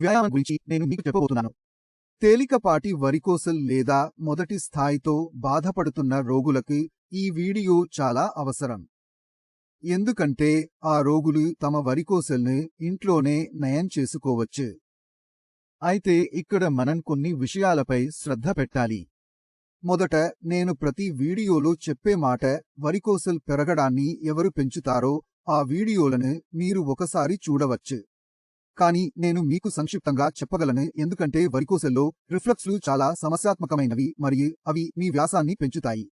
వ్యాయామం గురించి నేను మీకు చెప్పబోతున్నాను. తేలికపాటి వరికోసల్ లేదా మొదటి స్థాయితో బాధపడుతున్న రోగులకు ఈ వీడియో చాలా అవసరం. ఎందుకంటే ఆ రోగులు తమ వరికోసల్ని ఇంట్లోనే నయం చేసుకోవచ్చు. అయితే ఇక్కడ మనం కొన్ని విషయాలపై శ్రద్ధ పెట్టాలి. మొదట నేను ప్రతి వీడియోలో చెప్పే మాట వరికోసల్ పెరగడాన్ని ఎవరు పెంచుతారో ఆ వీడియోలను మీరు ఒకసారి చూడవచ్చు. కానీ నేను మీకు సంక్షిప్తంగా చెప్పగలను ఎందుకంటే వరికోసెల్లో రిఫ్లక్స్లు చాలా సమస్యాత్మకమైనవి మరియు అవి మీ వ్యాసాన్ని పెంచుతాయి.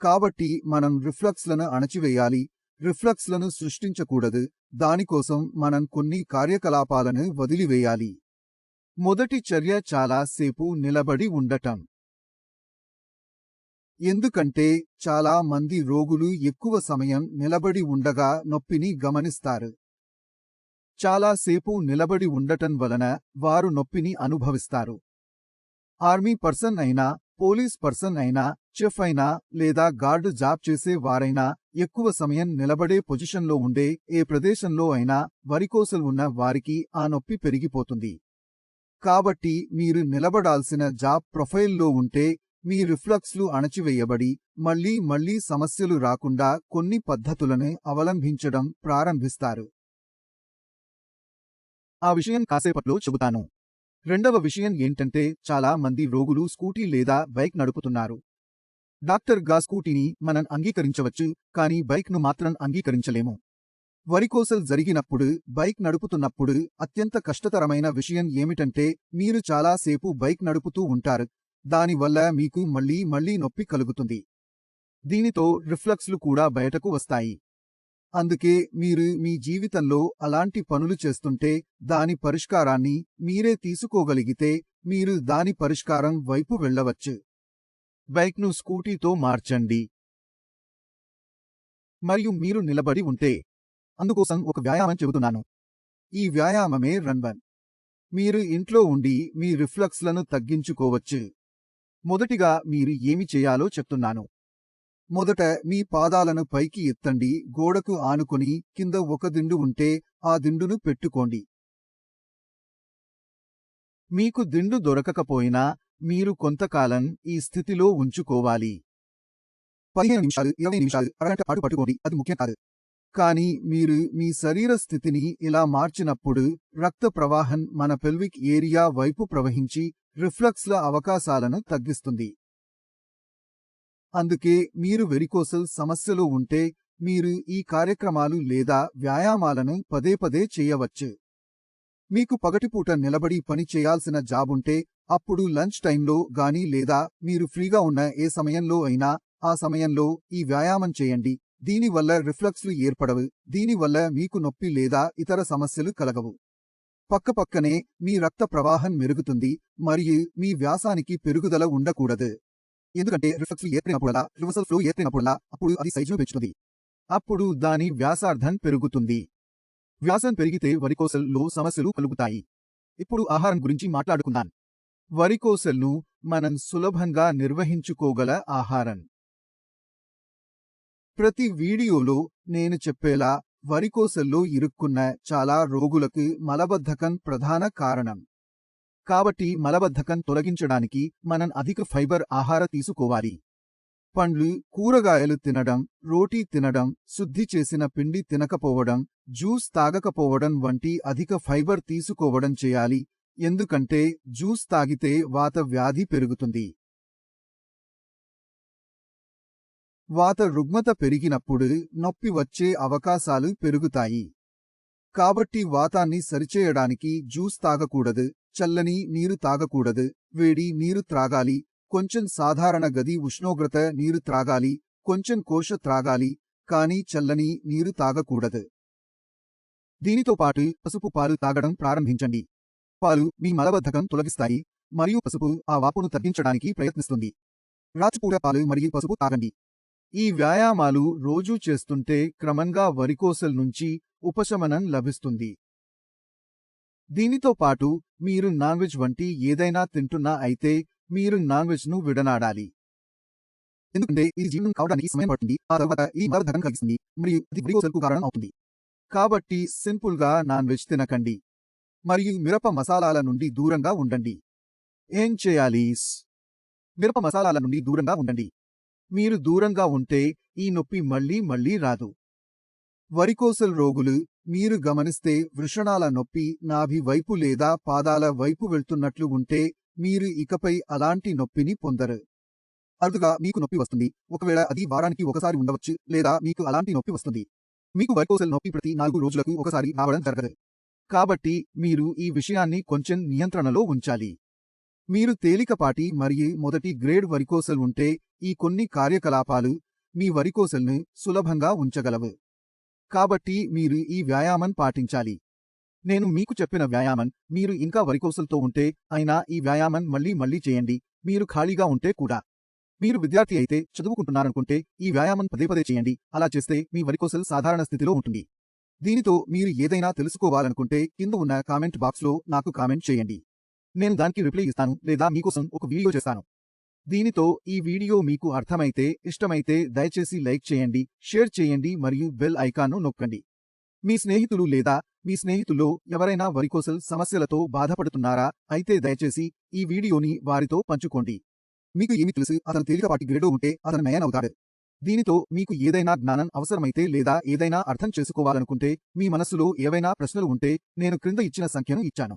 కాబట్టి మనం రిఫ్లక్స్లను అణచివేయాలి. రిఫ్లక్స్లను సృష్టించకూడదు. దానికోసం మనం కొన్ని కార్యకలాపాలను వదిలివేయాలి. మొదటి చర్య చాలా సేపు నిలబడి ఉండటం. ఎందుకంటే చాలా మంది రోగులు ఎక్కువ సమయం నిలబడి ఉండగా నొప్పిని గమనిస్తారు. చాలా సేపు నిలబడి ఉండటం వలన వారు నొప్పిని అనుభవిస్తారు. ఆర్మీ పర్సన్ అయినా పోలీస్ పర్సన్ అయినా చెఫ్ అయినా లేదా గార్డు జాబ్ చేసే వారైనా ఎక్కువ సమయం నిలబడే పొజిషన్లో ఉండే ఏ ప్రదేశంలో అయినా వరికోసలు ఉన్న వారికి ఆ నొప్పి పెరిగిపోతుంది. కాబట్టి మీరు నిలబడాల్సిన జాబ్ ప్రొఫైల్లో ఉంటే మీ రిఫ్లక్స్లు అణచివేయబడి మళ్ళీ మళ్ళీ సమస్యలు రాకుండా కొన్ని పద్ధతులను అవలంబించడం ప్రారంభిస్తారు. ఆ విషయం కాసేపట్లో చెబుతాను. రెండవ విషయం ఏంటంటే చాలా మంది రోగులు స్కూటీ లేదా బైక్ నడుపుతున్నారు. డాక్టర్గా స్కూటీని మనం అంగీకరించవచ్చు కానీ బైక్ను మాత్రం అంగీకరించలేము. వరికోసల్ జరిగినప్పుడు బైక్ నడుపుతున్నప్పుడు అత్యంత కష్టతరమైన విషయం ఏమిటంటే మీరు చాలాసేపు బైక్ నడుపుతూ ఉంటారు. దానివల్ల మీకు మళ్ళీ మళ్ళీ నొప్పి కలుగుతుంది. దీనితో రిఫ్లక్స్లు కూడా బయటకు వస్తాయి. అందుకే మీరు మీ జీవితంలో అలాంటి పనులు చేస్తుంటే దాని పరిష్కారాన్ని మీరే తీసుకోగలిగితే మీరు దాని పరిష్కారం వైపు వెళ్ళవచ్చు. బైక్ను స్కూటీతో మార్చండి. మరియు మీరు నిలబడి ఉంటే అందుకోసం ఒక వ్యాయామం చెబుతున్నాను. ఈ వ్యాయామమే రన్వన్ మీరు ఇంట్లో ఉండి మీ రిఫ్లక్స్లను తగ్గించుకోవచ్చు. మొదటిగా మీరు ఏమి చేయాలో చెప్తున్నాను. మొదట మీ పాదాలను పైకి ఎత్తండి గోడకు ఆనుకొని కింద ఒక దిండు ఉంటే ఆ దిండును పెట్టుకోండి. మీకు దిండు దొరకకపోయినా మీరు కొంతకాలం ఈ స్థితిలో ఉంచుకోవాలి. పదిహేను నిమిషాలు ఇరవై నిమిషాలు అరగంట పాటు పట్టుకోండి అది ముఖ్యం కాదు. కానీ మీరు మీ శరీర స్థితిని ఇలా మార్చినప్పుడు రక్త ప్రవాహం మన పెల్విక్ ఏరియా వైపు ప్రవహించి రిఫ్లక్స్ల అవకాశాలను తగ్గిస్తుంది. అందుకే మీరు వెరికోసల్ సమస్యలో ఉంటే మీరు ఈ కార్యక్రమాలు లేదా వ్యాయామాలను పదే పదే చేయవచ్చు. మీకు పగటిపూట నిలబడి పని చేయాల్సిన జాబుంటే అప్పుడు లంచ్ టైంలో గాని లేదా మీరు ఫ్రీగా ఉన్న ఏ సమయంలో అయినా ఆ సమయంలో ఈ వ్యాయామం చేయండి. దీనివల్ల రిఫ్లక్స్లు ఏర్పడవు. దీనివల్ల మీకు నొప్పి లేదా ఇతర సమస్యలు కలగవు. పక్కపక్కనే మీ రక్త ప్రవాహం మెరుగుతుంది మరియు మీ వ్యాసానికి పెరుగుదల ఉండకూడదు. ఎందుకంటే రిఫ్లక్స్లు ఏర్పడినప్పుడల్లా రివర్సల్ ఫ్లో ఏర్పడినప్పుడల్లా అప్పుడు అది సైజును పెంచుతుంది. అప్పుడు దాని వ్యాసార్థం పెరుగుతుంది. వ్యాసం పెరిగితే వరికోసల్లో సమస్యలు కలుగుతాయి. ఇప్పుడు ఆహారం గురించి మాట్లాడుకుందాం. వరికోసల్ను మనం సులభంగా నిర్వహించుకోగల ఆహారం. ప్రతి వీడియోలో నేను చెప్పేలా వరికోసల్లో ఇరుక్కున్న చాలా రోగులకు మలబద్ధకం ప్రధాన కారణం. కాబట్టి మలబద్ధకం తొలగించడానికి మనం అధిక ఫైబర్ ఆహార తీసుకోవాలి. పండ్లు కూరగాయలు తినడం రోటీ తినడం శుద్ధి చేసిన పిండి తినకపోవడం జ్యూస్ తాగకపోవడం వంటి అధిక ఫైబర్ తీసుకోవడం చేయాలి. ఎందుకంటే జ్యూస్ తాగితే వాత వ్యాధి పెరుగుతుంది. వాత రుగ్మత పెరిగినప్పుడు నొప్పి వచ్చే అవకాశాలు పెరుగుతాయి. కాబట్టి వాతాన్ని సరిచేయడానికి జ్యూస్ తాగకూడదు చల్లని నీరు తాగకూడదు వేడి నీరు త్రాగాలి కొంచెం సాధారణ గది ఉష్ణోగ్రత నీరు త్రాగాలి కొంచెం కోశ త్రాగాలి కానీ చల్లని నీరు తాగకూడదు. దీనితో పాటు పసుపు పాలు తాగడం ప్రారంభించండి. పాలు మీ మలబద్ధకం తొలగిస్తాయి మరియు పసుపు ఆ వాపును తగ్గించడానికి ప్రయత్నిస్తుంది. రాత్రిపూట పాలు మరియు పసుపు తాగండి. ఈ వ్యాయామాలు రోజూ చేస్తుంటే క్రమంగా వరికోసల్ నుంచి ఉపశమనం లభిస్తుంది. దీనితో పాటు మీరు నాన్ వెజ్ వంటి ఏదైనా తింటున్నా అయితే మీరు నాన్ వెజ్ను విడనాడాలి. ఎందుకంటే ఇది జీర్ణం కావడానికి సమయం పడుతుంది ఆ తర్వాత ఇది మలబద్ధకం కలిగిస్తుంది మరియు అది వరికోసల్కు కారణం అవుతుంది. కాబట్టి సింపుల్గా నాన్ వెజ్ తినకండి. మరియు మిరప మసాలాల నుండి దూరంగా ఉండండి. ఏం చేయాలి? మిరప మసాలాల నుండి దూరంగా ఉండండి. మీరు దూరంగా ఉంటే ఈ నొప్పి మళ్ళీ మళ్ళీ రాదు. వరికోసల్ రోగులు మీరు గమనిస్తే వృషణాల నొప్పి నాభి వైపు లేదా పాదాల వైపు వెళ్తున్నట్లు ఉంటే మీరు ఇకపై అలాంటి నొప్పిని పొందరు. అరుదుగా మీకు నొప్పి వస్తుంది. ఒకవేళ అది వారానికి ఒకసారి ఉండవచ్చు లేదా మీకు అలాంటి నొప్పి వస్తుంది. మీకు వరికోసల్ నొప్పి ప్రతి నాలుగు రోజులకు ఒకసారి రావడం జరగదు. కాబట్టి మీరు ఈ విషయాన్ని కొంచెం నియంత్రణలో ఉంచాలి. మీరు తేలికపాటి మరియు మొదటి గ్రేడ్ వరికోసల్ ఉంటే ఈ కొన్ని కార్యకలాపాలు మీ వరికోసల్ను సులభంగా ఉంచగలవు. కాబట్టి మీరు ఈ వ్యాయామం పాటించాలి. నేను మీకు చెప్పిన వ్యాయామం మీరు ఇంకా వరికోసలతో ఉంటే అయినా ఈ వ్యాయామం మళ్ళీ మళ్ళీ చేయండి మీరు ఖాళీగా ఉంటే కూడా. మీరు విద్యార్థి అయితే చదువుకుంటున్నారనుకుంటే ఈ వ్యాయామం పదే పదే చేయండి అలా చేస్తే మీ వరికోసల్ సాధారణ స్థితిలో ఉంటుంది. దీనితో మీరు ఏదైనా తెలుసుకోవాలనుకుంటే కింద ఉన్న కామెంట్ బాక్స్లో నాకు కామెంట్ చేయండి. నేను దానికి రిప్లై ఇస్తాను లేదా మీకోసం ఒక వీడియో చేస్తాను. దీనితో ఈ వీడియో మీకు అర్థమైతే ఇష్టమైతే దయచేసి లైక్ చేయండి షేర్ చేయండి మరియు బెల్ ఐకాన్ను నొక్కండి. మీ స్నేహితులు లేదా మీ స్నేహితుల్లో ఎవరైనా వరికోసల్ సమస్యలతో బాధపడుతున్నారా? అయితే దయచేసి ఈ వీడియోని వారితో పంచుకోండి. మీకు ఏమి తెలుసు? అతను తేలికపాటి గ్రేడో ఉంటే అతను నయన్ అవుతాడు. దీనితో మీకు ఏదైనా జ్ఞానం అవసరమైతే లేదా ఏదైనా అర్థం చేసుకోవాలనుకుంటే మీ మనస్సులో ఏవైనా ప్రశ్నలు ఉంటే నేను క్రింద ఇచ్చిన సంఖ్యను ఇచ్చాను.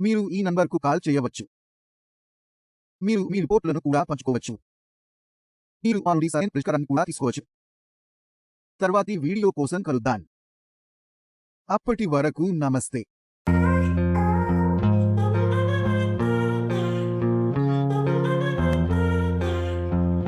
మీరు ఈ నంబర్కు కాల్ చేయవచ్చు. మీరు మీ రిపోర్టులను కూడా పంచుకోవచ్చు. మీరు మా నుండి సరైన పరిష్కారాన్ని కూడా తీసుకోవచ్చు. తర్వాతి వీడియో కోసం కలుద్దాం. అప్పటి వరకు నమస్తే.